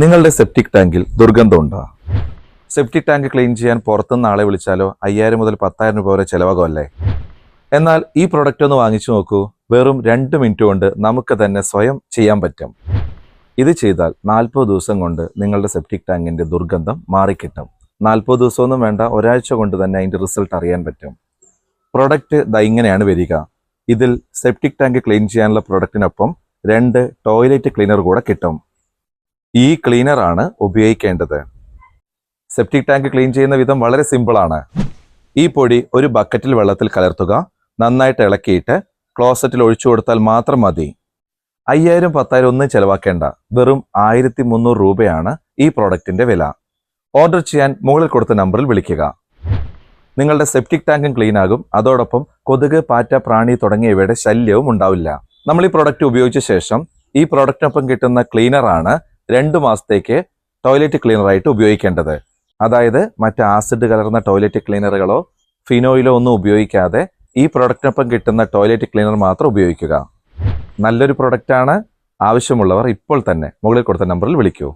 നിങ്ങളുടെ സെപ്റ്റിക് ടാങ്കിൽ ദുർഗന്ധം ദുർഗന്ധമുണ്ടോ? സെപ്റ്റിക് ടാങ്ക് ക്ലീൻ ചെയ്യാൻ പുറത്തുനിന്ന് ആളെ വിളിച്ചാലോ അയ്യായിരം മുതൽ പത്തായിരം രൂപ വരെ ചിലവാകുമല്ലേ എന്നാൽ ഈ പ്രൊഡക്റ്റ് ഒന്ന് വാങ്ങിച്ചു നോക്കൂ. വെറും രണ്ട് മിനിറ്റ് കൊണ്ട് നമുക്ക് തന്നെ സ്വയം ചെയ്യാൻ പറ്റും. ഇത് ചെയ്താൽ നാൽപ്പത് ദിവസം കൊണ്ട് നിങ്ങളുടെ സെപ്റ്റിക് ടാങ്കിന്റെ ദുർഗന്ധം മാറിക്കിട്ടും. നാൽപ്പത് ദിവസമൊന്നും വേണ്ട ഒരാഴ്ച കൊണ്ട് തന്നെ അതിന്റെ റിസൾട്ട് അറിയാൻ പറ്റും. പ്രൊഡക്റ്റ് ദ ഇങ്ങനെയാണ് വരിക. ഇതിൽ സെപ്റ്റിക് ടാങ്ക് ക്ലീൻ ചെയ്യാനുള്ള പ്രൊഡക്റ്റിനൊപ്പം രണ്ട് ടോയ്ലറ്റ് ക്ലീനർ കൂടെ കിട്ടും. ഈ ക്ലീനർ ആണ് ഉപയോഗിക്കേണ്ടത്. സെപ്റ്റിക് ടാങ്ക് ക്ലീൻ ചെയ്യുന്ന വിധം വളരെ സിമ്പിളാണ് ഈ പൊടി ഒരു ബക്കറ്റിൽ വെള്ളത്തിൽ കലർത്തുക. നന്നായിട്ട് ഇളക്കിയിട്ട് ക്ലോസറ്റിൽ ഒഴിച്ചു കൊടുത്താൽ മാത്രം മതി. അയ്യായിരം പത്തായിരം ഒന്നും ചെലവാക്കേണ്ട. വെറും ആയിരത്തി മുന്നൂറ് രൂപയാണ് ഈ പ്രോഡക്റ്റിന്റെ വില. ഓർഡർ ചെയ്യാൻ മുകളിൽ കൊടുത്ത നമ്പറിൽ വിളിക്കുക. നിങ്ങളുടെ സെപ്റ്റിക് ടാങ്കും ക്ലീൻ ആകും. അതോടൊപ്പം കൊതുക് പാറ്റ പ്രാണി തുടങ്ങിയവയുടെ ശല്യവും ഉണ്ടാവില്ല. നമ്മൾ ഈ പ്രോഡക്റ്റ് ഉപയോഗിച്ച ശേഷം ഈ പ്രോഡക്റ്റിനൊപ്പം കിട്ടുന്ന ക്ലീനറാണ് രണ്ട് മാസത്തേക്ക് ടോയ്ലറ്റ് ക്ലീനറായിട്ട് ഉപയോഗിക്കേണ്ടത്. അതായത് മറ്റ് ആസിഡ് കലർന്ന ടോയ്ലറ്റ് ക്ലീനറുകളോ ഫിനോയിലോ ഒന്നും ഉപയോഗിക്കാതെ ഈ പ്രൊഡക്റ്റിനൊപ്പം കിട്ടുന്ന ടോയ്ലറ്റ് ക്ലീനർ മാത്രം ഉപയോഗിക്കുക. നല്ലൊരു പ്രൊഡക്റ്റാണ് ആവശ്യമുള്ളവർ ഇപ്പോൾ തന്നെ മുകളിൽ കൊടുത്ത നമ്പറിൽ വിളിക്കൂ.